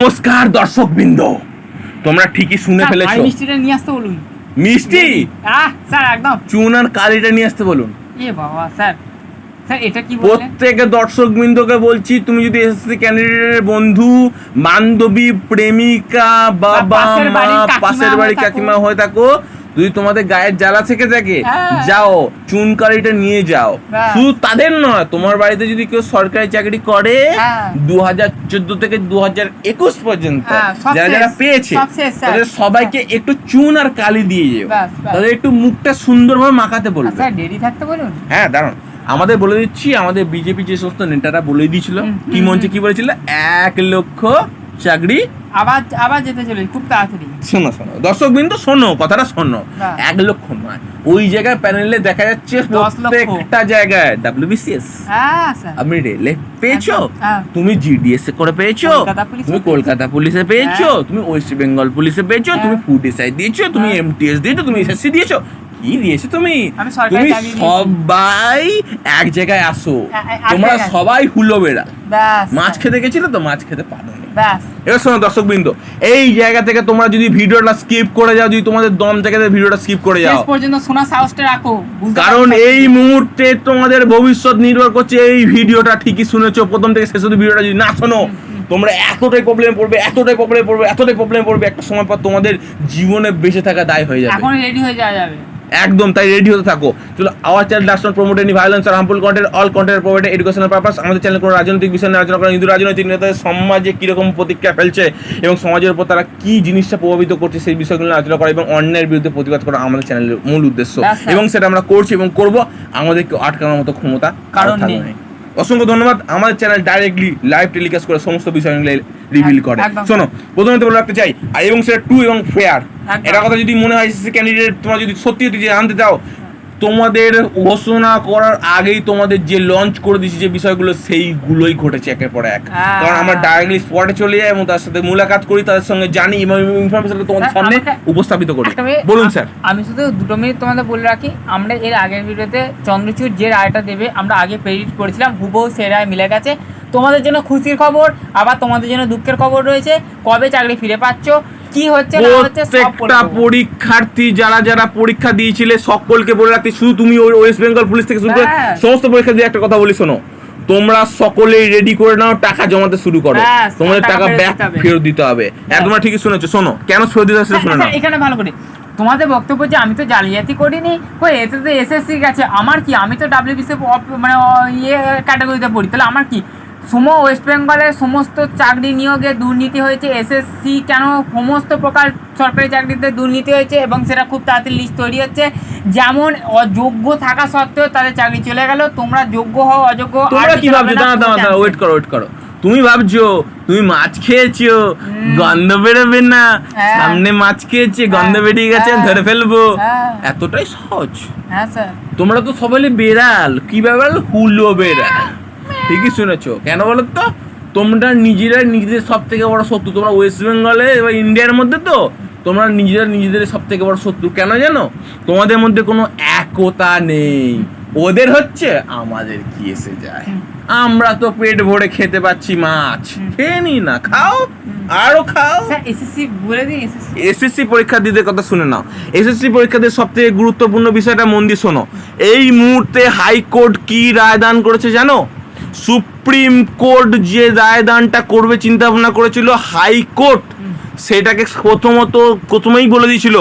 নমস্কার দর্শক বৃন্দ তোমরা ঠিকই শুনে ফেলেছো। মিষ্টিটা নিয়ে আসতে বলুন। মিষ্টি? আহ স্যার একদম। চুন আর কালিটা নিয়ে আসতে বলুন। এ বাবা স্যার। স্যার এটা কি প্রত্যেক দর্শক বৃন্দকে বলছি তুমি যদি এসএসসি ক্যান্ডিডেটের বন্ধু বান্ধবী প্রেমিকা বাবা মা পাশের বাড়ি কাকিমা হয়ে থাকো যদি তোমাদের গায়ের জ্বালা থেকে থাকে হ্যাঁ। যাও চুন কালিটা নিয়ে যাও। শুধু তাদের নয় তোমার বাড়িতে যদি কেউ সরকারি চাকরি করে হ্যাঁ। দু হাজার চোদ্দ থেকে দু হাজার একুশ পর্যন্ত হ্যাঁ, যারা যারা পেয়েছে। তাদের সবাইকে একটু চুন আর কালি দিয়ে যেও। তাদের একটু মুখটা সুন্দরভাবে মাখাতে বলবে। হ্যাঁ দাঁড়ান। আমাদের বলে দিচ্ছি আমাদের বিজেপি যে সমস্ত নেতারা বলে দিয়েছিল কি মঞ্চে কি বলেছিল? এক লক্ষ চাকরি আবার আবার যেতে চলে খুব তাড়াতাড়ি। শোনো শোনো দর্শক বিন্দু শোনো কথাটা শোনো। হ্যাঁ। এক লক্ষ নয়। ওই জায়গায় প্যানেলে দেখা যাচ্ছে। প্রত্যেকটা জায়গায় ডাব্লিউবিসিএস হ্যাঁ আপনি রেলে পেয়েছ? একদম, হ্যাঁ। তুমি জিডিএস এ করে পেয়েছ? তুমি কলকাতা পুলিশে পেয়েছ? তুমি ওয়েস্ট বেঙ্গল পুলিশে পেয়েছ? হ্যাঁ। তুমি ফুড এসআই দিয়েছ? তুমি হ্যাঁ। এমটিএস দিয়েছ? তুমি এসএসসি দিয়েছ? কি দিয়েছ তুমি? তুমি সবাই এক জায়গায় আসো। এক তোমরা সবাই হুলো বেড়া মাছ খেতে গেছিলে তো মাছ খেতে ব্যাস। এবার শোনো দর্শক বৃন্দ এই জায়গা থেকে তোমরা যদি ভিডিওটা স্কিপ করে যাও যদি তোমাদের দম থেকে ভিডিওটা স্কিপ করে যাও। পর্যন্ত শোনা সাহসটা রাখো। কারণ এই মুহূর্তে তোমাদের ভবিষ্যৎ নির্ভর করছে এই ভিডিওটা ঠিকই শুনেছো প্রথম থেকে শেষ অব্দি ভিডিওটা যদি না শোনো তোমরা এতটাই প্রবলেম পড়বে এতটাই প্রবলেম পড়বে এতটাই প্রবলেম পড়বে একটা সময় পর তোমাদের জীবনে বেঁচে থাকা দায় হয়ে যাবে। এখন রেডি হয়ে যাওয়া যাবে। একদম তাই রেডি হতে থাকো। চলো our channel does not promote any violence or harmful content all content provide educational purpose আমাদের চ্যানেল কোনো রাজনৈতিক বিষয় নিয়ে আলোচনা করা হিন্দু রাজনৈতিক নেতাদের সমাজে কীরকম প্রতিক্রিয়া ফেলছে এবং সমাজের উপর তারা কী জিনিসটা প্রভাবিত করছে সেই বিষয়গুলো নিয়ে আলোচনা করা এবং অন্যায়ের বিরুদ্ধে প্রতিবাদ করা আমাদের চ্যানেলের মূল উদ্দেশ্য। এবং সেটা আমরা করছি এবং করব। আমাদেরকে আটকানোর মতো ক্ষমতা কারণ নেই। অসংখ্য ধন্যবাদ। আমাদের চ্যানেল ডাইরেক্টলি লাইভ টেলিকাস্ট করে সমস্ত বিষয়গুলো রিভিল করে। শোনো প্রথমে তো বলে রাখতে চাই আর এবং সেটা টু এবং ফেয়ার। এটা কথা যদি মনে হয় ক্যান্ডিডেট তোমার যদি সত্যি যদি যে আনতে চাও তোমাদের ঘোষণা করার আগেই তোমাদের যে লঞ্চ করে দিয়েছি যে বিষয়গুলো সেইগুলোই ঘটেছে একের পর এক। হ্যাঁ। কারণ আমরা ডাইরেক্টলি স্পটে চলে যাই এবং তার সাথে মুলাকাত করি তাদের সঙ্গে জানি এবং ইনফরমেশনটা তোমাদের সামনে উপস্থাপিত করি। বলুন স্যার। আমি শুধু দুটো মিনিট তোমাদের বলে রাখি আমরা এর আগের ভিডিওতে চন্দ্রচূড় যে রায়টা দেবে আমরা আগে প্রেডিক্ট করেছিলাম হুবহু সে রায় মিলে গেছে। তোমাদের জন্য খুশির খবর আবার তোমাদের জন্য দুঃখের খবর রয়েছে। কবে চাকরি ফিরে পাচ্ছ? কি হচ্ছে না হচ্ছে প্রত্যেকটা পরীক্ষার্থী যারা যারা পরীক্ষা দিয়েছিলে সকলকে বলে রাখতে শুধু তুমি ওয়েস্ট বেঙ্গল পুলিশ থেকে শুরু করে হ্যাঁ। সমস্ত পরীক্ষা দিয়ে একটা কথা বলি শোনো। তোমরা রেডি করে নাও টাকা জমাতে শুরু করো। তোমাদের টাকা ব্যাক ফেরত দিতে হবে। হ্যাঁ। তোমরা ঠিকই শুনেছো। শোনো কেন ফেরত দিতে হবে শুনে আচ্ছা, এখানে ভালো করে। তোমাদের বক্তব্য যে আমি তো জালিয়াতি করিনি কই এতে তো এসএসসি গেছে আমার কি? আমি তো ডাব্লিউবিসি মানে ইয়ে ক্যাটাগরিতে পড়ি তাহলে আমার কি? সুমো ওয়েস্ট বেঙ্গলের সমস্ত চাকরি নিয়োগে দুর্নীতি হয়েছে। এসএসসি কেন? সমস্ত প্রকার সরকারি চাকরিতে দুর্নীতি হয়েছে এবং সেটা খুব তাড়াতাড়ি লিস্ট তৈরি হচ্ছে। যেমন অযোগ্য থাকা সত্ত্বেও তাদের চাকরি চলে গেল। তোমরা যোগ্য হও অযোগ্য তোমরা কি ভাবছ? দাঁড়া ওয়েট করো ওয়েট করো। তুমি ভাবছ তুমি মাছ খেয়েছো গন্ধ বেরোবে না। হ্যাঁ। সামনে মাছ খেয়েছে গন্ধ হ্যাঁ, বেরিয়ে গেছে হ্যাঁ, ধরে ফেলব। এতটাই সহজ। হ্যাঁ স্যার। তোমরা তো সবাই বেড়াল। কি ব্যাপার? হুলো বেড়াল। ঠিকই শুনেছো। কেন বলো তো তোমরা নিজেরা নিজেদের সব থেকে বড় শত্রু। তোমরা ওয়েস্ট বেঙ্গলে বা ইন্ডিয়ার মধ্যে তো? তোমরা নিজেরা নিজেদের সব থেকে বড় শত্রু। কেন জানো? তোমাদের মধ্যে কোনো একতা নেই। ওদের হচ্ছে আমাদের কি এসে যায়। আমরা তো পেট ভরে খেতে পাচ্ছি মাছ। খেয়ে নি না খাও। আরও খাও। এসএসসি বলে দিন এসএসসি পরীক্ষা দিতে কথা শুনে নাও। এসএসসি পরীক্ষাতে সবথেকে গুরুত্বপূর্ণ বিষয়টা মন দিয়ে শোনো। এই মুহূর্তে হাইকোর্ট কি রায় দান করেছে জানো? সুপ্রিম কোর্ট যে রায়দানটা করবে চিন্তা ভাবনা করেছিল হাইকোর্ট সেটাকে প্রথমত প্রথমেই বলে দিয়েছিল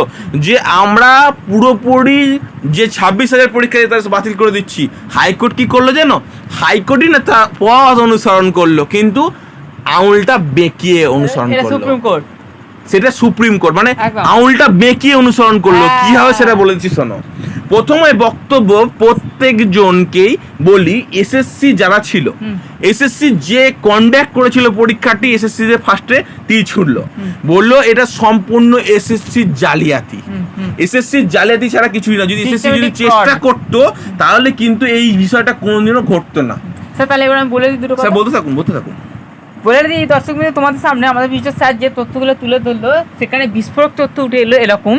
যে আমরা পুরোপুরি যে ছাব্বিশ হাজার পরীক্ষা দিতে বাতিল করে দিচ্ছি। হাইকোর্ট কি করল জানো হাইকোর্টই না তা পথ অনুসরণ করল কিন্তু আঙুলটা বেঁকিয়ে অনুসরণ করল। Supreme court? সেটা সুপ্রিম কোর্ট মানে। আঙুলটা বেঁকিয়ে অনুসরণ করল। হ্যাঁ। কি হবে সেটা বলেছি শোনো। প্রথমে বক্তব্য প্রত্যেক জনকেই বলি এসএসসি যারা ছিল এসএসসি যে কন্ডাক্ট করেছিল পরীক্ষাটি এসএসসি যে ফার্স্টে তীর ছুড়লো। বলল এটা সম্পূর্ণ এসএসসি জালিয়াতি। এসএসসি জালিয়াতি ছাড়া কিছুই না। যদি এসএসসি যদি চেষ্টা। করতো তাহলে কিন্তু এই বিষয়টা কোনোদিনও ঘটতো না। স্যার তাহলে এবার আমি বলে দিই দুটো স্যার কথা। বলতে থাকুন বলতে থাকুন। বলে দিই, দর্শক মিনিট তোমাদের সামনে আমাদের বিশ্বর স্যার যে তথ্যগুলো তুলে ধরলো, সেখানে বিস্ফোরক তথ্য উঠে এলো এরকম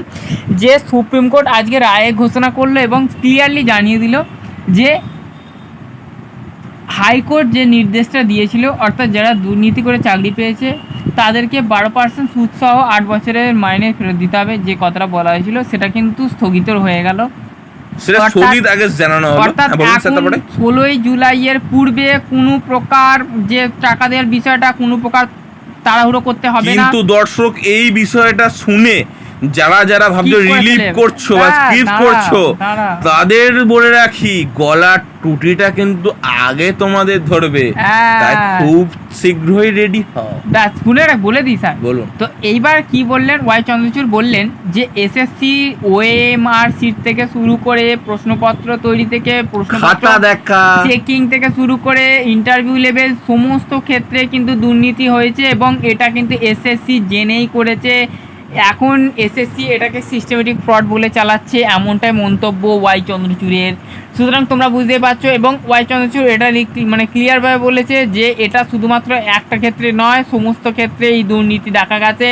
যে সুপ্রিম কোর্ট আজকে রায় ঘোষণা করল এবং ক্লিয়ারলি জানিয়ে দিল যে হাইকোর্ট যে নির্দেশটা দিয়েছিল, অর্থাৎ যারা দুর্নীতি করে চাকরি পেয়েছে, তাদেরকে বারো পার্সেন্ট সুদসহ আট বছরের মাইনে ফেরত দিতে হবে, যে কথাটা বলা হয়েছিল, সেটা কিন্তু স্থগিত হয়ে গেল। ষোলোই জুলাইয়ের পূর্বে কোনো প্রকার যে টাকা দেওয়ার বিষয়টা কোনো প্রকার তাড়াহুড়ো করতে হবে কিন্তু দর্শক এই বিষয়টা শুনে যারা যারা ভাবছ রিলিভ করছ বা স্কিপ করছ তাদের বলে রাখি গলার টুটিটা কিন্তু আগে তোমাদের ধরবে। হ্যাঁ। তাই খুব শীঘ্রই রেডি হও। ব্যাস রাখ বলে দিই স্যার। বলুন। তো এইবার কি বললেন? ওয়াই চন্দ্রচূড় বললেন যে এসএসসি ওএমআর সিট থেকে শুরু করে প্রশ্নপত্র তৈরি থেকে প্রশ্নপত্র দেখা। চেকিং থেকে শুরু করে ইন্টারভিউ লেভেল সমস্ত ক্ষেত্রে কিন্তু দুর্নীতি হয়েছে এবং এটা কিন্তু এসএসসি জেনেই করেছে। এখন এসএসসি এটাকে সিস্টেমেটিক ফ্রড বলে চালাচ্ছে এমনটাই মন্তব্য ওয়াই চন্দ্রচূড়ের। সুতরাং তোমরা বুঝতে পারছ এবং ওয়াই চন্দ্রচূড় এটা মানে ক্লিয়ারভাবে বলেছে যে এটা শুধুমাত্র একটা ক্ষেত্রে নয় সমস্ত ক্ষেত্রে এই দুর্নীতি দেখা গেছে।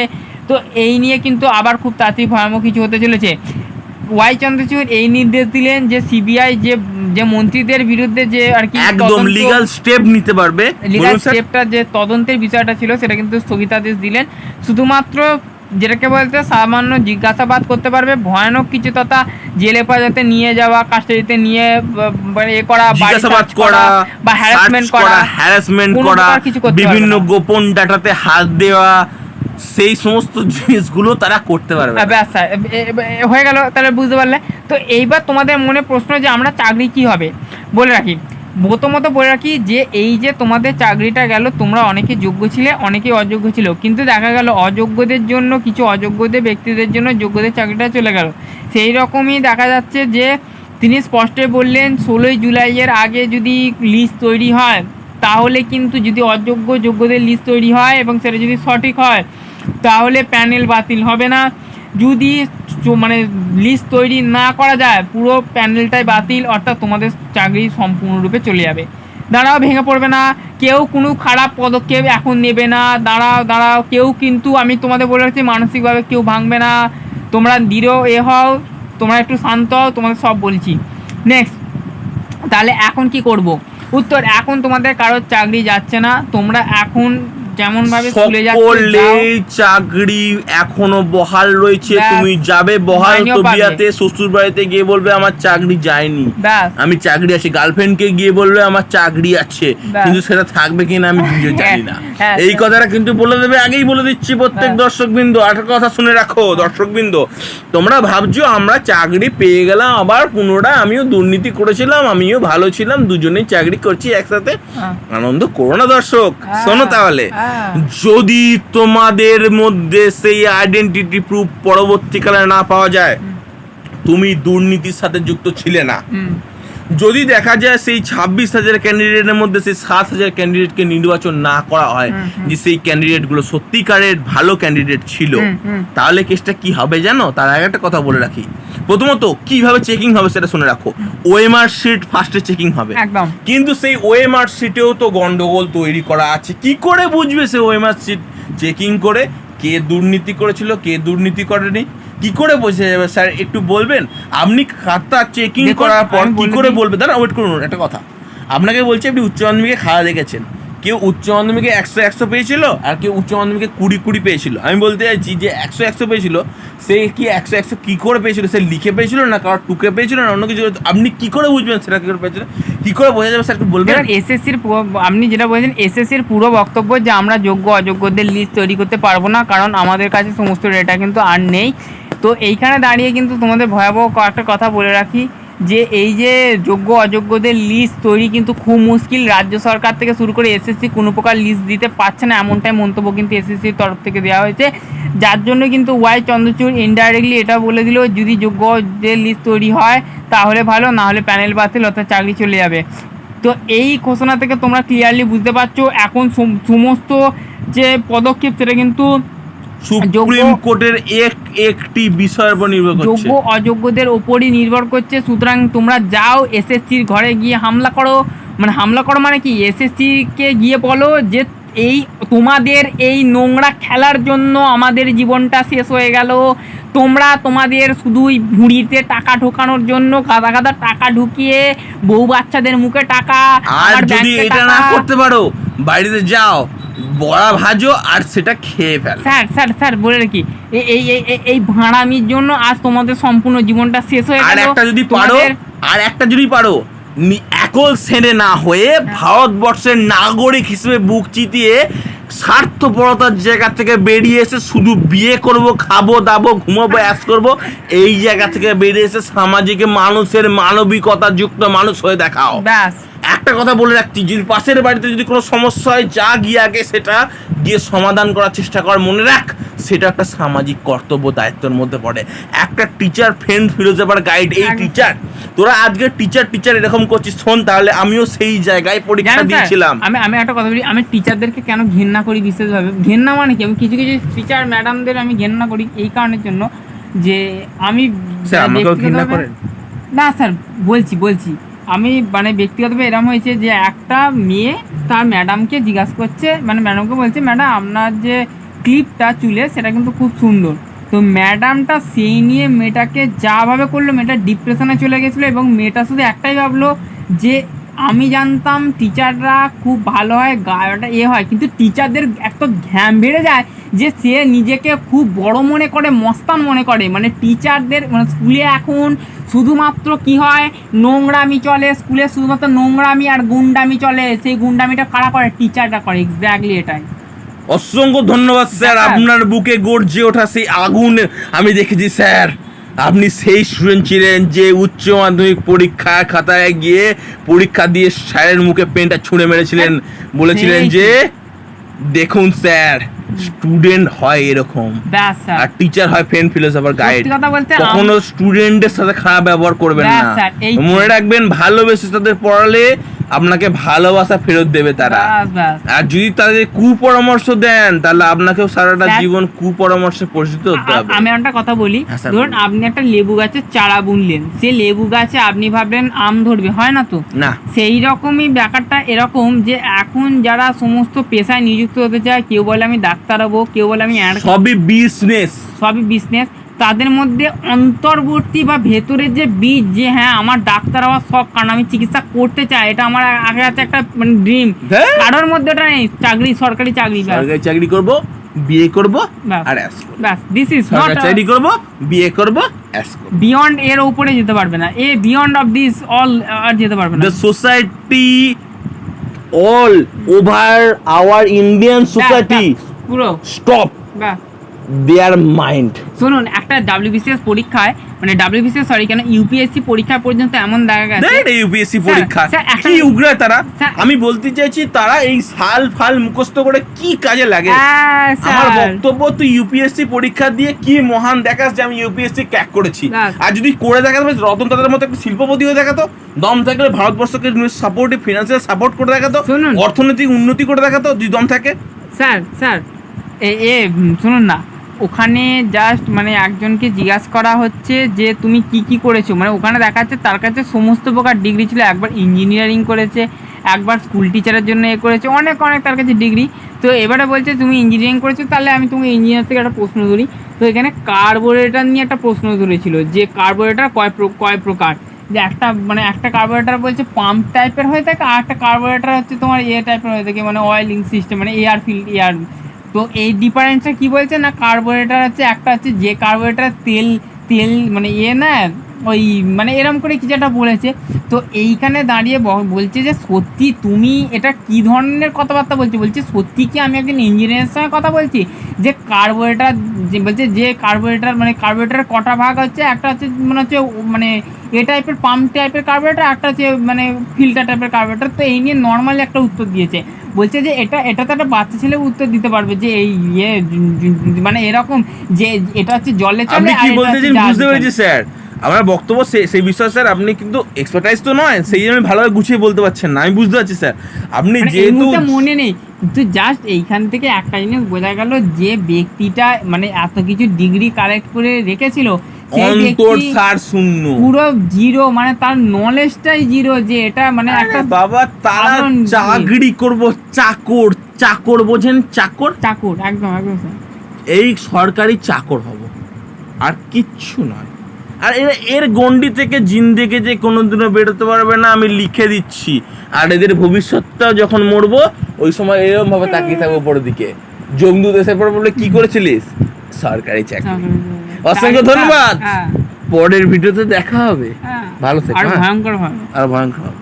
তো এই নিয়ে কিন্তু আবার খুব তাড়াতাড়ি ভয়াবহ কিছু হতে চলেছে। ওয়াই চন্দ্রচূড় এই নির্দেশ দিলেন যে সিবিআই যে যে মন্ত্রীদের বিরুদ্ধে যে আর কি একদম লিগ্যাল স্টেপ নিতে পারবে লিগাল বলুন স্টেপটা যে তদন্তের বিষয়টা ছিল সেটা কিন্তু স্থগিতাদেশ দিলেন। শুধুমাত্র যেটাকে বলতে সামান্য জিজ্ঞাসাবাদ করতে পারবে ভয়ানক কিছু তথা জেলে পাজাতে নিয়ে যাওয়া কাস্টাডিতে নিয়ে বা এ করা জিজ্ঞাসাবাদ করা বা হ্যারাসমেন্ট করা হ্যারাসমেন্ট করা বিভিন্ন গোপন ডাটাতে হাত দেওয়া সেই সমস্ত জিনিসগুলো তারা করতে পারবে ব্যাস হয়ে গেল তাহলে বুঝতে পারলে। তো এইবার তোমাদের মনে প্রশ্ন যে আমরা চাকরি কি হবে? বলে রাখি। প্রথমত বলে রাখি যে এই যে তোমাদের চাকরিটা গেল, তোমরা অনেকে যোগ্য ছিলে অনেকে অযোগ্য ছিল। কিন্তু দেখা গেল অযোগ্যদের জন্য, কিছু অযোগ্যদের ব্যক্তিদের জন্য যোগ্যদের চাকরিটা চলে গেল। সেই রকমই দেখা যাচ্ছে যে তিনি স্পষ্ট বললেন, ষোলোই জুলাইয়ের আগে যদি লিস্ট তৈরি হয়, তাহলে কিন্তু যদি অযোগ্য যোগ্যদের লিস্ট তৈরি হয় এবং সেটা যদি সঠিক হয়, তাহলে প্যানেল বাতিল হবে না। যদি মানে লিস্ট তৈরি না করা যায়, পুরো প্যানেলটাই বাতিল, অর্থাৎ তোমাদের চাকরি সম্পূর্ণরূপে চলে যাবে। দাঁড়াও, ভেঙে পড়বে না। কেউ কোনো খারাপ পদক্ষেপ এখন নেবে না। দাঁড়াও দাঁড়াও। কেউ কিন্তু, আমি তোমাদের বলে রাখছি, মানসিকভাবে কেউ ভাঙবে না। তোমরা দৃঢ় এ হও, তোমরা একটু শান্ত হও, তোমাদের সব বলছি। নেক্সট তাহলে এখন কি করব? উত্তর, এখন তোমাদের কারোর চাকরি যাচ্ছে না। তোমরা এখন যেমন ভাবে সকলেই চাকরি এখনও বহাল রয়েছে তুমি যাবে বহাল তো বিয়াতে শ্বশুর বাড়িতে গিয়ে বলবে আমার চাকরি যায়নি। আমি চাকরি আছে। গার্লফ্রেন্ডকে গিয়ে বলবে আমার চাকরি আছে। কিন্তু সেটা থাকবে কিনা আমি নিজে জানি না। হ্যাঁ, এই কথাটা কিন্তু বলে দেবে আগেই বলে দিচ্ছি প্রত্যেক হ্যাঁ। দর্শক বিন্দু আর কথা শুনে রাখো দর্শক বিন্দু তোমরা ভাবছ আমরা চাকরি পেয়ে গেলাম আবার পুনরায় আমিও দুর্নীতি করেছিলাম আমিও ভালো ছিলাম দুজনেই চাকরি করছি একসাথে। হ্যাঁ। আনন্দ করো না দর্শক। হ্যাঁ, শোনো তাহলে। হ্যাঁ। যদি তোমাদের মধ্যে সেই আইডেন্টিটি প্রুফ পরবর্তীকালে না পাওয়া যায় তুমি দুর্নীতির সাথে যুক্ত ছিলে না যদি দেখা যায় সেই ছাব্বিশ হাজার ক্যান্ডিডেটের মধ্যে সেই সাত হাজার ক্যান্ডিডেটকে নির্বাচন না করা হয়। যে সেই ক্যান্ডিডেটগুলো সত্যিকারের ভালো ক্যান্ডিডেট ছিল। তাহলে কেসটা কি হবে জানো তার আগে একটা কথা বলে রাখি প্রথমত কীভাবে চেকিং হবে সেটা শুনে রাখো। ওএমআর শিট ফার্স্টে চেকিং হবে। একদম। কিন্তু সেই ওএমআর সিটেও তো গন্ডগোল তৈরি করা আছে। কি করে বুঝবে সে ওএমআর সিট চেকিং করে? কে দুর্নীতি করেছিল কে দুর্নীতি করেনি? কি করে বোঝা যাবে? স্যার একটু বলবেন? আপনি খাতা চেকিং করার পর কি করে। বলবে দাঁড়া ওয়েট করুন একটা কথা। আপনাকে বলছি আপনি উচ্চ মাধ্যমিকে খাওয়া দেখেছেন। কেউ উচ্চ মাধ্যমিকে একশো একশো পেয়েছিল আর কেউ উচ্চ মাধ্যমিকে কুড়ি কুড়ি পেয়েছিল। আমি বলতে চাইছি যে একশো একশো পেয়েছিল, সে কি একশো একশো কি করে পেয়েছিল? সে লিখে পেয়েছিল না কারোর টুকে পেয়েছিল না অন্য কিছু? আপনি কি করে বুঝবেন সেটা কী করে পেয়েছিল? কী করে বোঝা যাবে? স্যার বলবেন? এসএসসির আপনি যেটা বলছেন এসএসসির পুরো বক্তব্য যে আমরা যোগ্য, অযোগ্যদের লিস্ট তৈরি করতে পারব না, কারণ আমাদের কাছে সমস্ত ডেটা কিন্তু আর নেই। তো এইখানে দাঁড়িয়ে কিন্তু তোমাদের ভয়াবহ একটা কথা বলে রাখি। যে এই যে যোগ্য অযোগ্যদের লিস্ট তৈরি কিন্তু খুব মুশকিল। রাজ্য সরকার থেকে শুরু করে এসএসসি কোনো প্রকার লিস্ট দিতে পারছে না, এমনটাই মন্তব্য কিন্তু এসএসসির তরফ থেকে দেওয়া হয়েছে। যার জন্য কিন্তু ওয়াই চন্দ্রচূড় ইনডাইরেক্টলি এটা বলে দিল, যদি যোগ্যদের লিস্ট তৈরি হয়, তাহলে ভালো, না হলে প্যানেল বাতিল অর্থাৎ চাকরি চলে যাবে। তো এই ঘোষণা থেকে তোমরা ক্লিয়ারলি বুঝতে পারছ, এখন সমস্ত যে পদক্ষেপ সেটা কিন্তু সুপ্রিম কোর্টের এক একটি বিষয়ের উপর নির্ভর করছে। যোগ্য অযোগ্যদের ওপরই নির্ভর করছে সুতরাং তোমরা যাও এসএসসির ঘরে গিয়ে হামলা করো। মানে হামলা করো মানে কি? এসএসসিকে গিয়ে বলো যে এই তোমাদের এই নোংরা খেলার জন্য আমাদের জীবনটা শেষ হয়ে গেল। তোমরা তোমাদের শুধুই ভুঁড়িতে টাকা ঢোকানোর জন্য গাদা গাদা টাকা ঢুকিয়ে বউ বাচ্চাদের মুখে টাকা আর যদি এটা না করতে পারো বাড়িতে যাও। বড়া ভাজো আর সেটা খেয়ে ফেল। স্যার স্যার স্যার বলে রাখি এই এই এই- এই- ভাড়ামির জন্য আজ তোমাদের সম্পূর্ণ জীবনটা শেষ হয়ে আর একটা যদি পারো আর একটা যদি পারো একল সেনে না হয়ে ভারতবর্ষের নাগরিক হিসেবে বুক চিতিয়ে স্বার্থপরতার জায়গা থেকে বেরিয়ে এসে শুধু বিয়ে করব খাব দাবো ঘুমাবো অ্যাস করব এই জায়গা থেকে বেরিয়ে এসে সামাজিক মানুষের মানবিকতা যুক্ত মানুষ হয়ে দেখাও। ব্যাস। একটা কথা বলে রাখছি যদি পাশের বাড়িতে যদি কোনো সমস্যা হয় যা গিয়ে আগে সেটা গিয়ে সমাধান করার চেষ্টা কর। মনে রাখ সেটা একটা সামাজিক কর্তব্য দায়িত্বের মধ্যে পড়ে। একটা টিচার ফ্রেন্ড ফিলোজফার গাইড এই টিচার তোরা আজকে টিচার টিচার এরকম করছিস শোন তাহলে আমিও সেই জায়গায় পরীক্ষা দিয়েছিলাম। আমি আমি একটা কথা বলি আমি টিচারদেরকে কেন ঘেন্না করি বিশেষভাবে? ঘেন্না মানে কি? আমি কিছু কিছু টিচার ম্যাডামদের আমি ঘেন্না করি এই কারণের জন্য যে আমি? না স্যার বলছি বলছি। আমি মানে ব্যক্তিগতভাবে এরম হয়েছে যে একটা মেয়ে তার ম্যাডামকে জিজ্ঞাসা করছে মানে ম্যাডামকে বলছে, ম্যাডাম, আপনার যে ক্লিপটা চুলে, সেটা কিন্তু খুব সুন্দর। তো ম্যাডামটা সেই নিয়ে মেয়েটাকে যাভাবে করল, মেয়েটা ডিপ্রেশনে চলে গেছিল এবং মেয়েটা শুধু একটাই ভাবলো যে আমি জানতাম টিচাররা খুব ভালো হয় গায়টা এ হয় কিন্তু টিচারদের এত ঘ্যাম বেড়ে যায় যে সে নিজেকে খুব বড় মনে করে মস্তান মনে করে। মানে টিচারদের মানে স্কুলে এখন শুধুমাত্র কি হয় নোংরামি চলে স্কুলে শুধুমাত্র নোংরামি আর গুন্ডামি চলে সেই গুন্ডামিটা কারা করে? টিচাররা করে এক্স্যাক্টলি এটাই। অসংখ্য ধন্যবাদ স্যার। আপনার বুকে গর্জে ওঠা সেই আগুন আমি দেখেছি স্যার। আপনি সেই স্টুডেন্ট ছিলেন যে উচ্চ মাধ্যমিক পরীক্ষা খাতায় গিয়ে পরীক্ষা দিয়ে স্যারের মুখে পেনটা ছুঁড়ে মেরেছিলেন। বলেছিলেন যে দেখুন স্যার স্টুডেন্ট হয় এরকম। আর টিচার হয় ফ্রেন্ড ফিলোসফার গাইড কখনো স্টুডেন্টের সাথে খারাপ ব্যবহার করবেন না। মনে রাখবেন ভালোবেসে তাদের পড়ালে আপনাকে ভালোবাসা ফেরত দেবে তারা। আর যদি তাদের কুপরামর্শ দেন তাহলে আপনাকেও সারাটা জীবন কুপরামর্শে পরিচিত হতে হবে। আমি একটা কথা বলি। হ্যাঁ, ধরুন আপনি একটা লেবু গাছের চারা বুনলেন। সে লেবু গাছে আপনি ভাবলেন আম ধরবে হয় না তো? না। সেই রকমই ব্যাপারটা এরকম যে এখন যারা সমস্ত পেশায় নিযুক্ত হতে চায় কেউ বলে আমি ডাক্তার হব কেউ বলে আমি সবই বিজনেস সবই বিজনেস তাদের মধ্যে অন্তর্বর্তী বা ভেতরের যে বীজ যে হ্যাঁ আমার ডাক্তার হওয়ার শখ কারণ আমি চিকিৎসা করতে চাই এটা আমার আগে আছে একটা মানে ড্রিম। কারোর মধ্যে ওটা নেই চাকরি সরকারি চাকরি সরকারি চাকরি করব বিয়ে করব। আর অ্যাস ব্যাস দিস ইজ নট চাকরি করব বিয়ে করব অ্যাস বিয়ন্ড এর উপরে যেতে পারবে না। A beyond of this all আর যেতে পারবে না। All over our Indian society ব্যাস, ব্যাস, পুরো। stop ব্যাস। Their mind. শুনুন একটা ডাব্লিউবিসিএস পরীক্ষায় মানে ডাব্লিউবিসিএস সরি কেন ইউপিএসসি পরীক্ষা পর্যন্ত এমন দেখা গেছে? দেখ ইউপিএসসি পরীক্ষা। একটা- কি উগড়ায় তারা? আমি বলতে চাইছি তারা এই সাল ফাল মুখস্থ করে কি কাজে লাগে? আমার বক্তব্য তুই ইউপিএসসি পরীক্ষা দিয়ে কি মহান দেখাস যে আমি ইউপিএসসি ক্র্যাক করেছি? আর যদি করে দেখাতে পারিস রতন দাদার মতো একটা শিল্পপতি হয়ে দেখাতো দম থাকলে ভারতবর্ষকে সাপোর্টিভ ফিনান্সিয়াল সাপোর্ট করে দেখাতো শুনুন। অর্থনৈতিক উন্নতি করে দেখাতো যদি দম থাকে। স্যার স্যার এ শুনুন না। ওখানে জাস্ট মানে একজনকে জিজ্ঞাসা করা হচ্ছে যে তুমি কি কি করেছ? মানে ওখানে দেখা যাচ্ছে তার কাছে সমস্ত প্রকার ডিগ্রি ছিল। একবার ইঞ্জিনিয়ারিং করেছে, একবার স্কুল টিচারের জন্য এ করেছে, অনেক অনেক তার কাছে ডিগ্রি তো এবারে বলছে, তুমি ইঞ্জিনিয়ারিং করেছ, তাহলে আমি তুমি ইঞ্জিনিয়ার থেকে একটা প্রশ্ন ধরি। তো এখানে কার্বোরেটার নিয়ে একটা প্রশ্ন ধরেছিল, যে কার্বোরেটার কয় কয় প্রকার? যে একটা মানে একটা কার্বোরেটার বলছে পাম্প টাইপের হয়ে থাকে, আর একটা কার্বোরেটার হচ্ছে তোমার এ টাইপের হয়ে থাকে মানে অয়েলিং সিস্টেম মানে এয়ার ফিল এয়ার তো এই ডিফারেন্সটা কী বলছে না কার্বোরেটার হচ্ছে একটা হচ্ছে যে কার্বোরেটার তেল তেল মানে ইয়ে না ওই মানে এরম করে কিছু একটা বলেছে। তো এইখানে দাঁড়িয়ে বলছে যে সত্যি তুমি এটা কি ধরনের কথাবার্তা বলছো? বলছে সত্যি কি আমি একজন ইঞ্জিনিয়ারের সঙ্গে কথা বলছি? যে কার্বোরেটার যে বলছে যে কার্বোরেটার মানে কার্বোরেটার কটা ভাগ হচ্ছে একটা হচ্ছে মনে হচ্ছে মানে এ টাইপের পাম্প টাইপের কার্বোরেটার একটা হচ্ছে মানে ফিল্টার টাইপের কার্বোরেটার তো এই নিয়ে নর্মালি একটা উত্তর দিয়েছে। বলছে যে এটা এটা তো একটা বাচ্চা ছেলে উত্তর দিতে পারবে যে এই ইয়ে মানে এরকম যে এটা হচ্ছে জলে চলে বুঝতে পেরেছি স্যার। আমার বক্তব্য সে- সেই বিষয়ে স্যার আপনি কিন্তু এক্সপার্টাইজ তো নয় সেই জন্য ভালোভাবে গুছিয়ে বলতে পারছেন না। আমি বুঝতে পারছি স্যার। আপনি মানে যেহেতু মনে নেই কিন্তু জাস্ট এইখান থেকে একটা জিনিস বোঝা গেল যে ব্যক্তিটা মানে এত কিছু ডিগ্রি কালেক্ট করে রেখেছিল শূন্য। পুরো জিরো মানে তার নলেজটাই জিরো যে এটা মানে একটা বাবা তারা চাকরি করব চাকর চাকর বোঝেন চাকর? চাকুর একদম একদম এই সরকারি চাকর হব। আর কিচ্ছু নয়। আর এরা এর গন্ডি থেকে জিন্দেকে যে কোনোদিনও বেরোতে পারবে না আমি লিখে দিচ্ছি। আর এদের ভবিষ্যৎটাও যখন মরবো ওই সময় এরকম ভাবে তাকিয়ে থাকব পরের দিকে। জমদু দেশের পর বলে কি করেছিলিস? সরকারি চাকরি। অসংখ্য ধন্যবাদ। হ্যাঁ। পরের ভিডিওতে দেখা হবে। হ্যাঁ। ভালো থেকে আর হ্যাঁ? ভয়ঙ্কর আর ভয়ঙ্কর